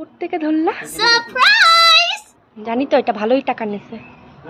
কোত্থেকে ধরলা? সারপ্রাইজ জানি তো এটা ভালোই টাকা নেছে।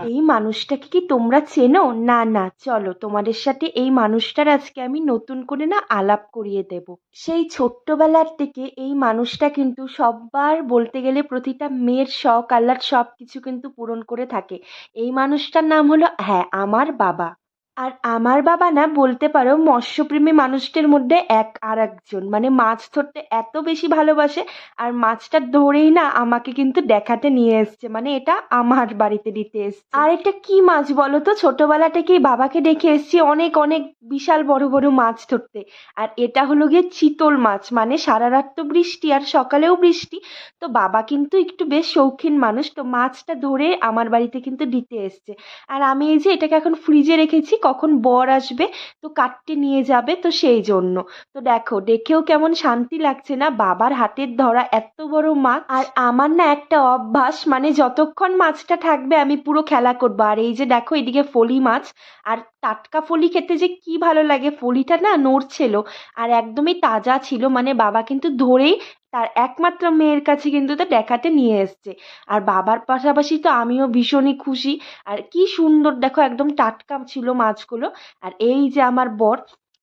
এই মানুষটাকে কি তোমরা চেনো? না না চলো তোমাদের সাথে এই মানুষটার আজকে আমি নতুন করে না আলাপ করিয়ে দেব। সেই ছোট্টবেলার থেকে এই মানুষটা কিন্তু সববার বলতে গেলে প্রতিটা মেয়ের শখ আহ্লাদ সব কিছু কিন্তু পূরণ করে থাকে। এই মানুষটার নাম হলো হ্যাঁ আমার বাবা। আর আমার বাবা না বলতে পারো মৎস্যপ্রেমী মানুষদের মধ্যে এক আর একজন। মানে মাছ ধরতে এত বেশি ভালোবাসে আর মাছটা ধরেই না আমাকে কিন্তু দেখাতে নিয়ে এসছে। মানে এটা আমার বাড়িতে দিতে এসছে। আর এটা কি মাছ বলো তো? ছোটবেলা থেকেই বাবাকে দেখে এসছি অনেক অনেক বিশাল বড় বড় মাছ ধরতে। আর এটা হলো গিয়ে চিতল মাছ। মানে সারা রাত তো বৃষ্টি আর সকালেও বৃষ্টি। তো বাবা কিন্তু একটু বেশ শৌখিন মানুষ। তো মাছটা ধরে আমার বাড়িতে কিন্তু দিতে এসছে। আর আমি এই যে এটাকে এখন ফ্রিজে রেখেছি। কখন বর আসবে, তো কাটতে নিয়ে যাবে তো সেই জন্য। তো দেখো, দেখেও কেমন শান্তি লাগছে না, বাবার হাতের ধরা এত বড় মাছ। আর আমার না একটা অভ্যাস মানে যতক্ষণ মাছটা থাকবে আমি পুরো খেলা করব। আর এই যে দেখো, এদিকে ফলি মাছ, আর টাটকা ফলি খেতে যে কি ভালো লাগে। ফলিটা না নড়ছিল আর একদমই তাজা ছিল। মানে বাবা কিন্তু ধরেই তার একমাত্র মেয়ের কাছে কিন্তু তা দেখাতে নিয়ে এসছে। আর বাবার পাশাপাশি তো আমিও ভীষণই খুশি। আর কি সুন্দর দেখো একদম টাটকা ছিল মাছগুলো। আর এই যে আমার বর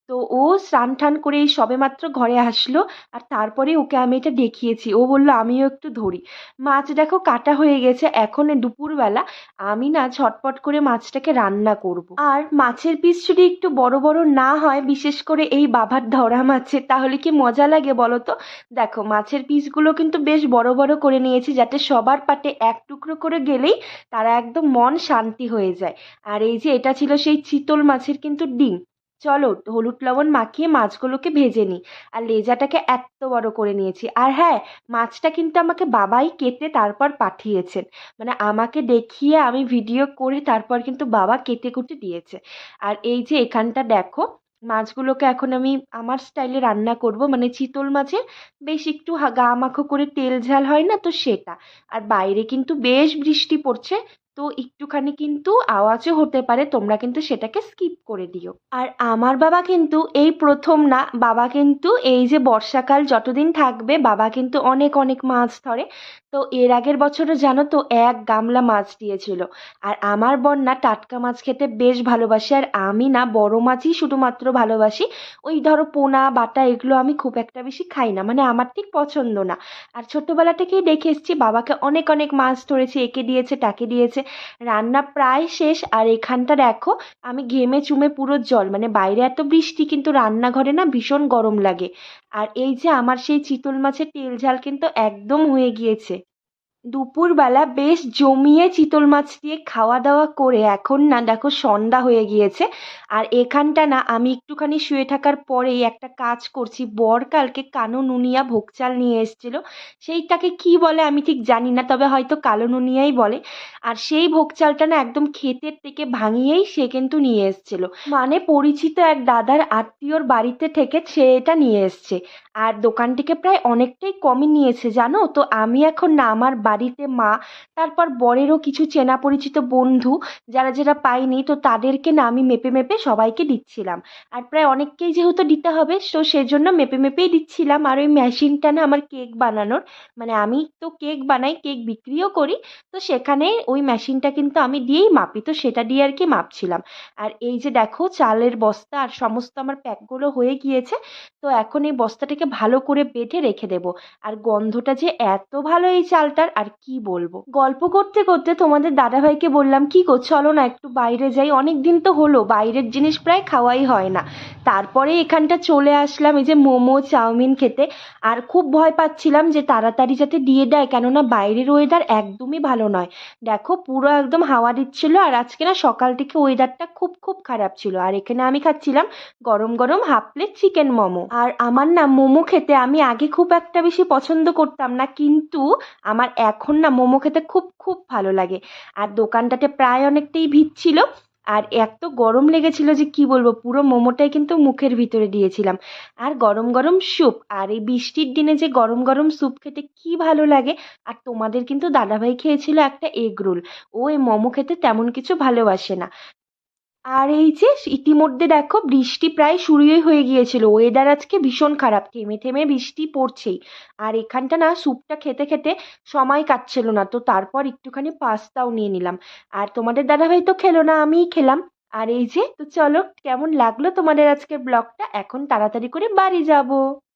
তো ও স্নান টান করে এই সবেমাত্র ঘরে আসলো আর তারপরে ওকে আমি এটা দেখিয়েছি। ও বলল, আমিও একটু ধরি। মাছ দেখো কাটা হয়ে গেছে, এখন দুপুরবেলা। আমি না ঝটপট করে মাছটাকে রান্না করব। আর মাছের পিস যদি একটু বড় বড় না হয়, বিশেষ করে এই বাবার ধরা মাছের তাহলে কি মজা লাগে বলো তো? দেখো, মাছের পিসগুলো কিন্তু বেশ বড় বড় করে নিয়েছি, যাতে সবার পাটে এক টুকরো করে গেলেই তারা একদম মন শান্তি হয়ে যায়। আর এই যে এটা ছিল সেই চিতল মাছের কিন্তু ডিম। চলো হলুদ লবণ মাখিয়ে মাছগুলোকে ভেজে নিই। আর লেজাটাকে এত বড় করে নিয়েছি। আর হ্যাঁ মাছটা কিন্তু আমাকে বাবাই কেটে তারপর পাঠিয়েছেন। মানে আমাকে দেখিয়ে আমি ভিডিও করে তারপর কিন্তু বাবা কেটে কুটে দিয়েছে। আর এই যে এখানটা দেখো, মাছগুলোকে এখন আমি আমার স্টাইলে রান্না করব। মানে চিতল মাছের বেশ একটু গা মাখো করে তেল ঝাল হয় না তো সেটা। আর বাইরে কিন্তু বেশ বৃষ্টি পড়ছে। তো একটুখানি কিন্তু আওয়াজও হতে পারে, তোমরা কিন্তু সেটাকে স্কিপ করে দিও। আর আমার বাবা কিন্তু এই প্রথম না, বাবা কিন্তু এই যে বর্ষাকাল যতদিন থাকবে, বাবা কিন্তু অনেক অনেক মাছ ধরে। তো এর আগের বছরও জানো তো এক গামলা মাছ দিয়েছিল। আর আমার বোন না টাটকা মাছ খেতে বেশ ভালোবাসে, আর আমি না বড় মাছই শুধুমাত্র ভালোবাসি। ওই ধরো পোনা, বাটা এগুলো আমি খুব একটা বেশি খাই না মানে আমার ঠিক পছন্দ না। আর ছোট্টবেলা থেকেই দেখে এসেছি, বাবাকে অনেক অনেক মাছ ধরেছে, একে দিয়েছে, তাকে দিয়েছে। রান্না প্রায় শেষ, আর এখানটা দেখো, আমি ঘেমে চুমে পুরো জল মানে বাইরে এত বৃষ্টি, কিন্তু রান্নাঘরে না ভীষণ গরম লাগে। আর এই যে আমার সেই চিতল মাছের তেল ঝাল কিন্তু একদম হয়ে গিয়েছে। দুপুরবেলা বেশ জমিয়ে চিতল মাছ দিয়ে খাওয়া দাওয়া করে এখন না দেখো সন্ধ্যা হয়ে গিয়েছে। আর এখানটা না আমি একটুখানি শুয়ে থাকার পরেই একটা কাজ করছি। বর কালকে কানো নুনিয়া ভোগ চাল নিয়ে এসেছিল। সেইটাকে কি বলে আমি ঠিক জানি না, তবে হয়তো কালো নুনিয়াই বলে। আর সেই ভোগ চালটা না একদম ক্ষেতের থেকে ভাঙিয়েই সে কিন্তু নিয়ে এসেছিল। মানে পরিচিত এক দাদার আত্মীয়র বাড়িতে থেকে সে এটা নিয়ে এসছে। আর দোকানটিকে প্রায় অনেকটাই কমই নিয়েছে, জানো? তো আমি এখন না আমার বাড়িতে মা, তারপর বরেরও কিছু চেনা পরিচিত বন্ধু যারা যারা পাইনি তো তাদেরকে না আমি মেপে মেপে সবাইকে দিচ্ছিলাম। আর প্রায় অনেককেই যেহেতু দিতে হবে তো সেজন্য মেপে মেপেই দিচ্ছিলাম। আর ওই মেশিনটা না আমার কেক বানানোর মানে আমি তো কেক বানাই, কেক বিক্রিও করি, তো সেখানে ওই মেশিনটা কিন্তু আমি দিয়েই মাপি, তো সেটা দিয়ে আর কি মাপছিলাম। আর এই যে দেখো চালের বস্তা আর সমস্ত আমার প্যাকগুলো হয়ে গিয়েছে, তো এখন এই বস্তাটাকে ভালো করে বেঁধে রেখে দেবো। আর গন্ধটা যে এত ভালো এই চালটার আর কি বলব? গল্প করতে করতে তোমাদের দাদাভাইকে বললাম, কি গো, চলো না একটু বাইরে যাই। অনেক দিন তো হলো, বাইরের জিনিস প্রায় খাওয়াই হয় না। তারপরে এখানটা চলে আসলাম, এই যে মোমো, চাউমিন খেতে। আর খুব ভয় পাচ্ছিলাম যে তাড়াতাড়ি যাতে দিয়ে দেয়, কেননা বাইরের ওয়েদার একদমই ভালো নয়। দেখো, পুরো একদম হাওয়া দিচ্ছিল, আর আজকে না সকাল থেকে ওয়েদারটা খুব খুব খারাপ ছিল। আর এখানে আমি খাচ্ছিলাম গরম গরম হাফ প্লেট চিকেন মোমো। আর আমার না মোমো খেতে আমি আগে খুব একটা বেশি পছন্দ করতাম না, কিন্তু আমার এখন না মোমো খেতে খুব খুব ভালো লাগে। আর দোকানটাতে প্রায় অনেকটাই ভিড় ছিল। আর এত গরম লেগেছিল যে কি বলব, পুরো মোমোটাই কিন্তু মুখের ভিতরে দিয়েছিলাম। আর গরম গরম স্যুপ, আর এই বৃষ্টির দিনে যে গরম গরম স্যুপ খেতে কি ভালো লাগে। আর তোমাদের কিন্তু দাদাভাই খেয়েছিল একটা এগ রোল। ও এই মোমো খেতে তেমন কিছু ভালোবাসে না। আর এই যে ইতিমধ্যে দেখো বৃষ্টি প্রায় শুরুই হয়ে গিয়েছিল। ওয়েদার আজকে ভীষণ খারাপ। থেমে থেমে বৃষ্টি পড়ছেই। আর এখানটা না স্যুপটা খেতে খেতে সময় কাটছিল না। তো তারপর একটুখানি পাস্তাও নিয়ে নিলাম। আর তোমাদের দাদাভাই তো খেলো না, আমিই খেলাম। আর এই যে, তো চলো, কেমন লাগল তোমাদের আজকের ব্লগটা? এখন তাড়াতাড়ি করে বাড়ি যাব।